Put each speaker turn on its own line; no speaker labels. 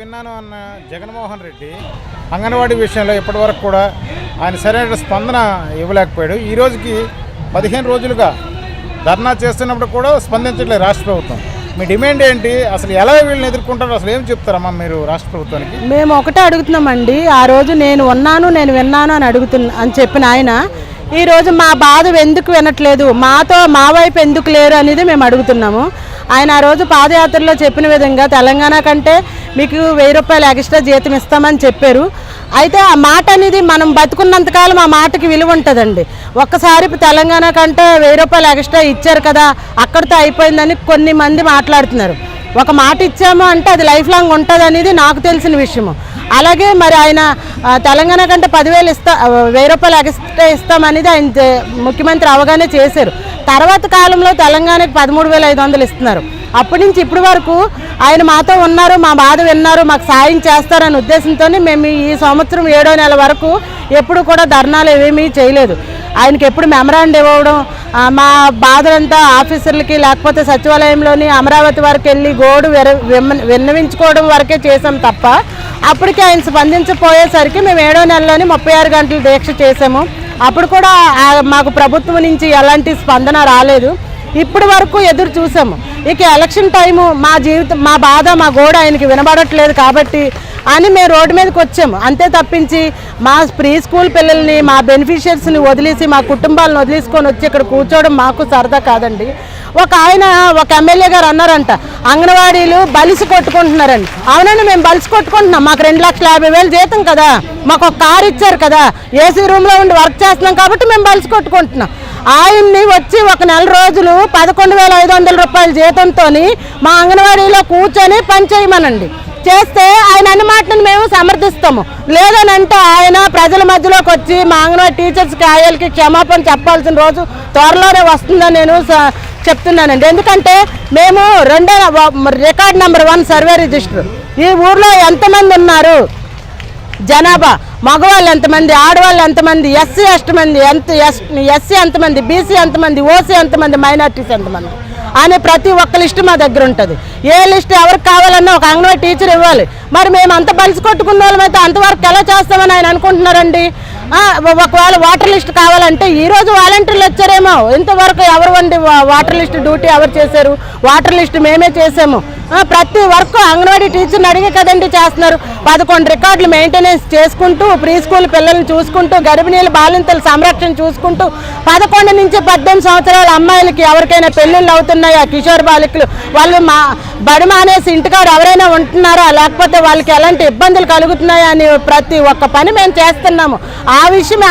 విన్నాను అన్న జగన్మోహన్ రెడ్డి అంగన్వాడీ విషయంలో ఇప్పటివరకు కూడా ఆయన సరైన స్పందన ఇవ్వలేకపోయాడు. ఈ రోజుకి పదిహేను రోజులుగా ధర్నా చేస్తున్నప్పుడు కూడా స్పందించట్లేదు రాష్ట్ర ప్రభుత్వం. మీ డిమాండ్ ఏంటి? అసలు ఎలా వీళ్ళని ఎదుర్కొంటారు? అసలు ఏం చెప్తారమ్మా మీరు రాష్ట్ర ప్రభుత్వానికి?
మేము ఒకటే అడుగుతున్నామండి. ఆ రోజు నేను ఉన్నాను నేను విన్నాను అని అడుగుతున్నా అని చెప్పిన ఆయన ఈరోజు మా బాధ ఎందుకు వినట్లేదు? మాతో మా వైపు ఎందుకు లేరు అనేది మేము అడుగుతున్నాము. ఆయన ఆ రోజు పాదయాత్రలో చెప్పిన విధంగా తెలంగాణ కంటే మీకు వెయ్యి రూపాయలు ఎక్స్ట్రా జీతం ఇస్తామని చెప్పారు. అయితే ఆ మాట అనేది మనం బతుకున్నంతకాలం ఆ మాటకి విలువ ఉంటుందండి. ఒక్కసారి తెలంగాణ కంటే వెయ్యి రూపాయలు ఎక్స్ట్రా ఇచ్చారు కదా అక్కడితో అయిపోయిందని కొన్ని మంది మాట్లాడుతున్నారు. ఒక మాట ఇచ్చాము అంటే అది లైఫ్ లాంగ్ ఉంటుంది అనేది నాకు తెలిసిన విషయము. అలాగే మరి ఆయన తెలంగాణ కంటే పదివేలు ఇస్తా వెయ్యి రూపాయలు ఎక్స్ట్రా ఇస్తామనేది ఆయన ముఖ్యమంత్రి అవగానే చేశారు. తర్వాత కాలంలో తెలంగాణకి పదమూడు వేల ఐదు వందలు ఇస్తున్నారు. అప్పటి నుంచి ఇప్పటి వరకు ఆయన మాతో ఉన్నారు మా బాధ విన్నారు మాకు సాయం చేస్తారనే ఉద్దేశంతో మేము ఈ సంవత్సరం ఏడో నెల వరకు ఎప్పుడు కూడా ధర్నాలు ఏమీ చేయలేదు. ఆయనకి ఎప్పుడు మెమరాండ్ ఇవ్వడం మా బాధలంతా ఆఫీసర్లకి లేకపోతే సచివాలయంలోని అమరావతి వరకు వెళ్ళి గోడు విన్నవించుకోవడం వరకే చేసాం తప్ప అప్పటికే ఆయన స్పందించపోయేసరికి మేము ఏడో నెలలోని ముప్పై ఆరు గంటలు దీక్ష చేసాము అప్పుడు కూడా మాకు ప్రభుత్వం నుంచి ఎలాంటి స్పందన రాలేదు. ఇప్పటి వరకు ఎదురు చూసాము ఇక ఎలక్షన్ టైము మా జీవితం మా బాధ మా గోడ ఆయనకి వినబడట్లేదు కాబట్టి అని మేము రోడ్డు మీదకి వచ్చాము అంతే తప్పించి మా ప్రీ స్కూల్ పిల్లల్ని మా బెనిఫిషియర్స్ని వదిలేసి మా కుటుంబాలను వదిలేసుకొని వచ్చి ఇక్కడ కూర్చోవడం మాకు సరదా కాదండి. ఒక ఆయన ఒక ఎమ్మెల్యే గారు అన్నారంట అంగన్వాడీలు బలిసి కొట్టుకుంటున్నారండి అవునండి మేము బలిసి కొట్టుకుంటున్నాం. మాకు రెండు లక్షల యాభై వేలు జీతం కదా. మాకు ఒక కారు ఇచ్చారు కదా. ఏసీ రూమ్లో ఉండి వర్క్ చేస్తున్నాం కాబట్టి మేము బలిసి కొట్టుకుంటున్నాం. ఆయన్ని వచ్చి ఒక నెల రోజులు పదకొండు వేల ఐదు వందల రూపాయల జీతంతో మా అంగన్వాడీలో కూర్చొని పని చేయమనండి. చేస్తే ఆయన అన్ని మేము సమర్థిస్తాము. లేదనంటే ఆయన ప్రజల మధ్యలోకి వచ్చి మా అంగన్వాడీ టీచర్స్కి ఆయలకి క్షమాపణ చెప్పాల్సిన రోజు త్వరలోనే వస్తుందని నేను స- చెప్తున్నానండి. ఎందుకంటే మేము రెండో record number one survey register. ఈ ఊర్లో ఎంతమంది ఉన్నారు? జనాభా. మగవాళ్ళు ఎంతమంది? ఆడవాళ్ళు ఎంతమంది? ఎస్సీ మంది? ఎంత ఎస్ ఎస్సీ ఎంతమంది? బీసీ ఎంతమంది? ఓసీ ఎంతమంది? మైనార్టీస్ ఎంతమంది? అనే ప్రతి ఒక్క లిస్ట్ మా దగ్గర ఉంటుంది. ఏ లిస్ట్ ఎవరికి కావాలన్నా ఒక అంగన్వాడీ టీచర్ ఇవ్వాలి. మరి మేము అంత బలిసి కొట్టుకున్న వాళ్ళమైతే అంతవరకు ఎలా చేస్తామని ఆయన అనుకుంటున్నారండి? ఒకవేళ వాటర్ లిస్ట్ కావాలంటే ఈ రోజు వాలంటీర్లు వచ్చారేమో. ఇంతవరకు ఎవరు వండి వాటర్ లిస్ట్ డ్యూటీ ఎవరు చేశారు? వాటర్ లిస్ట్ మేమే చేసాము ప్రతి వర్క్ అంగన్వాడీ టీచర్ని అడిగే కదండి చేస్తున్నారు. పదకొండు రికార్డులు మెయింటెనెన్స్ చేసుకుంటూ ప్రీ స్కూల్ పిల్లల్ని చూసుకుంటూ గర్భిణీలు బాలింతల సంరక్షణ చూసుకుంటూ పదకొండు నుంచి పద్దెనిమిది సంవత్సరాల అమ్మాయిలకి ఎవరికైనా పెళ్ళిళ్ళు అవుతున్నాయా? కిషోర్ బాలికలు వాళ్ళు మా బడి మానేసి ఇంటికాడ ఎవరైనా ఉంటున్నారా లేకపోతే వాళ్ళకి ఎలాంటి ఇబ్బందులు కలుగుతున్నాయా అని ప్రతి ఒక్క పని మేము చేస్తున్నాము. ఆ విషయం